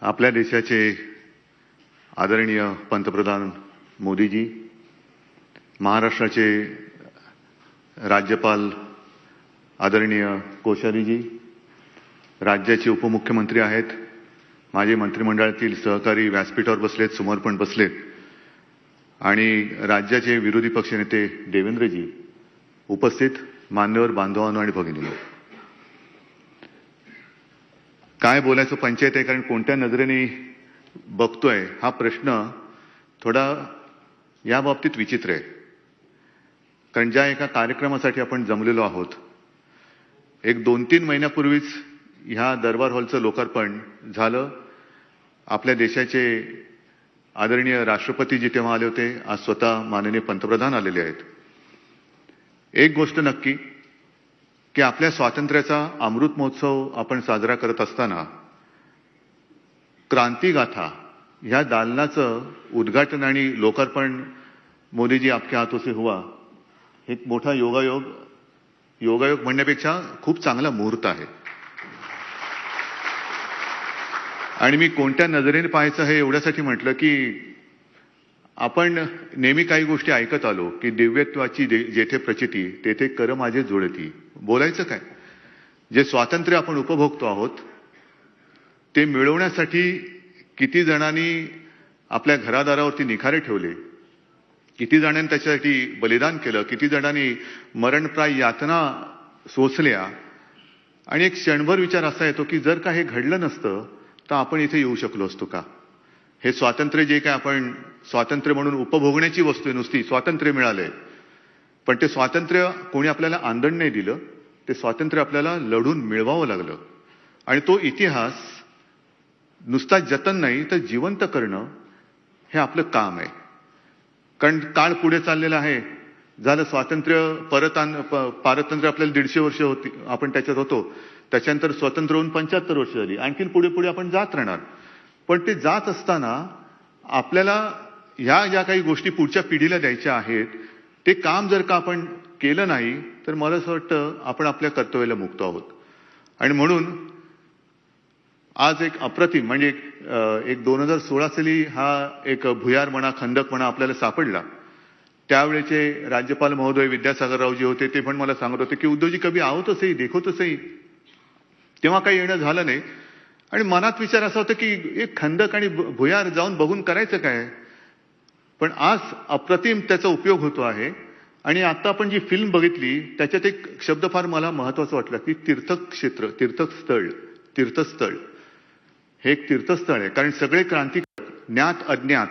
आपल्या देशाचे आदरणीय पंतप्रधान मोदीजी महाराष्ट्राचे राज्यपाल आदरणीय कोश्यारीजी राज्याचे उपमुख्यमंत्री आहेत माझे मंत्रिमंडळातील सहकारी व्यासपीठावर बसलेत समोर पण बसलेत आणि राज्याचे विरोधी पक्षनेते देवेंद्रजी उपस्थित मान्यवर बांधवांनो आणि भगिनींनो. काय बोलायचं पंचायत आहे? कारण कोणत्या नजरेने बघतोय हा प्रश्न थोडा या बाबतीत विचित्र आहे. कारण ज्या एका कार्यक्रमासाठी आपण जमलेलो आहोत एक दोन तीन महिन्यापूर्वीच ह्या दरबार हॉलचं लोकार्पण झालं. आपल्या देशाचे आदरणीय राष्ट्रपतीजी तेव्हा आले होते आज स्वतः माननीय पंतप्रधान आलेले आहेत. एक गोष्ट नक्की की आपल्या स्वातंत्र्याचा अमृत महोत्सव आपण साजरा करत असताना क्रांतीगाथा ह्या दालनाचं उद्घाटन आणि लोकार्पण मोदीजी आपल्या हातोसे हुवा हुआ एक मोठा योगायोग योगायोग म्हणण्यापेक्षा खूप चांगला मुहूर्त आहे. आणि मी कोणत्या नजरेने पाहायचं हे एवढ्यासाठी म्हटलं की आपण नेहमी काही गोष्टी ऐकत आलो की दिव्यत्वाची दे- जेथे प्रचिती तेथे कर माझे जुळती. बोलायचं काय? जे स्वातंत्र्य आपण उपभोगतो आहोत ते मिळवण्यासाठी किती जणांनी आपल्या घरादारावरती निखारे ठेवले? किती जणांनी त्याच्यासाठी बलिदान केलं? किती जणांनी मरणप्राय यातना सोसल्या? आणि एक क्षणभर विचार असा येतो की जर का हे घडलं नसतं तर आपण इथे येऊ शकलो असतो का? हे स्वातंत्र्य जे काय आपण स्वातंत्र्य म्हणून उपभोगण्याची वस्तू आहे नुसती स्वातंत्र्य मिळालंय. पण ते स्वातंत्र्य कोणी आपल्याला आंदण नाही दिलं ते स्वातंत्र्य आपल्याला लढून मिळवावं लागलं. आणि तो इतिहास नुसता जतन नाही तर जिवंत करणं हे आपलं काम आहे. कारण काळ पुढे चाललेला आहे. झालं स्वातंत्र्य परत प- पारतंत्र्य आपल्याला दीडशे वर्ष होती आपण त्याच्यात होतो. त्याच्यानंतर स्वतंत्र होऊन पंच्याहत्तर वर्ष झाली. आणखीन पुढे पुढे आपण जात राहणार. पण ते जात असताना आपल्याला ह्या ज्या काही गोष्टी पुढच्या पिढीला द्यायच्या आहेत ते काम जर का आपण केलं नाही तर मला असं वाटतं आपण आपल्या कर्तव्याला मुक्त आहोत. आणि म्हणून आज एक अप्रतिम म्हणजे एक दोन हजार सोळा साली हा एक भुयार म्हणा खंदक म्हणा आपल्याला सापडला. त्यावेळेचे राज्यपाल महोदय विद्यासागररावजी होते ते पण मला सांगत होते की उद्धवजी कभी आओ तो देखो तो सही. तेव्हा काही येणं झालं नाही. आणि मनात विचार असा होता की एक खंदक आणि भु- भुयार जाऊन बघून करायचं काय? पण आज अप्रतिम त्याचा उपयोग होतो आहे. आणि आता आपण जी फिल्म बघितली त्याच्यात एक शब्द फार मला महत्त्वाचा वाटला की तीर्थक्षेत्र तीर्थस्थळ तीर्थस्थळ. हे एक तीर्थस्थळ आहे. कारण सगळे क्रांती ज्ञात अज्ञात.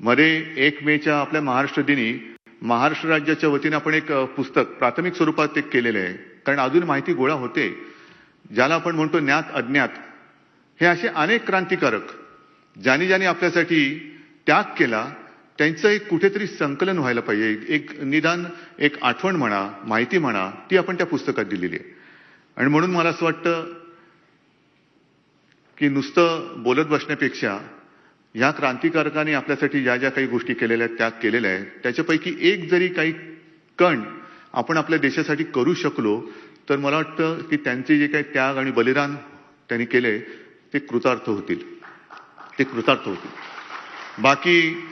मध्ये एक मेच्या आपल्या महाराष्ट्र दिनी महाराष्ट्र राज्याच्या वतीने आपण एक पुस्तक प्राथमिक स्वरूपात एक केलेलं आहे. कारण अजून माहिती गोळा होते. ज्याला आपण म्हणतो ज्ञात अज्ञात. हे असे अनेक क्रांतिकारक ज्यांनी ज्यांनी आपल्यासाठी त्याग केला त्यांचं एक कुठेतरी संकलन व्हायला पाहिजे. एक निदान एक आठवण म्हणा माहिती म्हणा ती आपण त्या पुस्तकात दिलेली आहे. आणि म्हणून मला असं वाटतं की नुसतं बोलत बसण्यापेक्षा ह्या क्रांतिकारकांनी आपल्यासाठी ज्या ज्या काही गोष्टी केलेल्या आहेत त्याग केलेल्या आहेत. त्याच्यापैकी एक जरी काही कण आपण आपल्या देशासाठी करू शकलो तर मला वाटतं की त्यांचे जे काही त्याग आणि बलिदान त्यांनी केले ते कृतार्थ होतील. ते कृतार्थ होतील. बाकी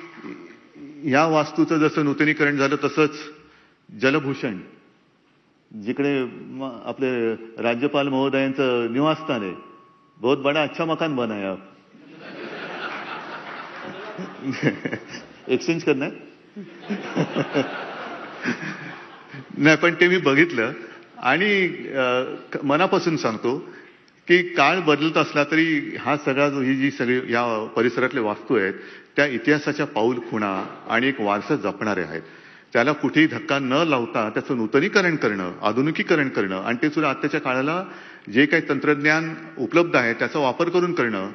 ह्या वास्तूचं जसं नूतनीकरण झालं तसंच जलभूषण जिकडे आपले राज्यपाल महोदयांचं निवासस्थान आहे. बहुत बड़ा अच्छा मकान बना है आप. एक्सचेंज करणार नाही पण ते मी बघितलं. आणि मनापासून सांगतो की काळ बदलत असला तरी हा सगळा जो ही जी सगळी या परिसरातले वास्तू आहेत त्या इतिहासाच्या पाऊल खुणा आणि एक वारसा जपणारे आहेत. त्याला कुठेही धक्का न लावता त्याचं नूतनीकरण करणं आधुनिकीकरण करणं आणि ते सुद्धा आत्ताच्या काळाला जे काही तंत्रज्ञान उपलब्ध आहे त्याचा वापर करून करणं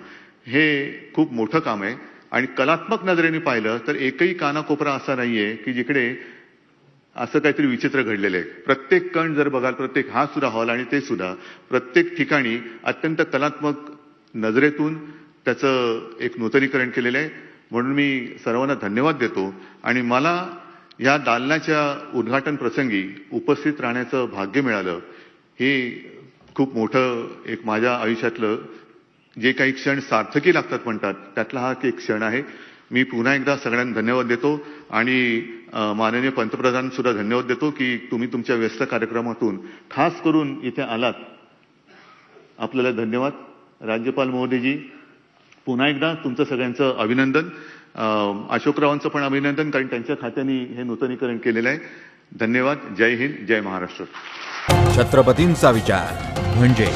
हे खूप मोठं काम आहे. आणि कलात्मक नजरेने पाहिलं तर एकही कानाकोपरा असा नाहीये की जिकडे असं काहीतरी विचित्र घडलेलं आहे. प्रत्येक कण जर बघाल प्रत्येक हा सुद्धा हॉल आणि ते सुद्धा प्रत्येक ठिकाणी अत्यंत कलात्मक नजरेतून त्याचं एक नूतनीकरण केलेलं आहे. म्हणून मी सर्वांना धन्यवाद देतो. आणि मला या दालनाच्या उद्घाटन प्रसंगी उपस्थित राहण्याचं भाग्य मिळालं. हे खूप मोठं एक माझ्या आयुष्यातलं जे काही क्षण सार्थकी लागतात म्हणतात त्यातला हा एक क्षण आहे. मी पुन्हा एकदा सगळ्यांना धन्यवाद देतो आणि माननीय पंतप्रधान सुद्धा धन्यवाद देतो की तुम्ही तुमच्या व्यस्त कार्यक्रमातून खास करून इथे आलात. आपल्याला धन्यवाद. राज्यपाल महोदयजी पुन्हा एकदा तुमचं सगळ्यांचं अभिनंदन. अशोकरावांचं पण अभिनंदन कारण त्यांच्या खात्याने हे नूतनीकरण केलेलं आहे. धन्यवाद. जय हिंद. जय महाराष्ट्र. छत्रपतींचा विचार म्हणजे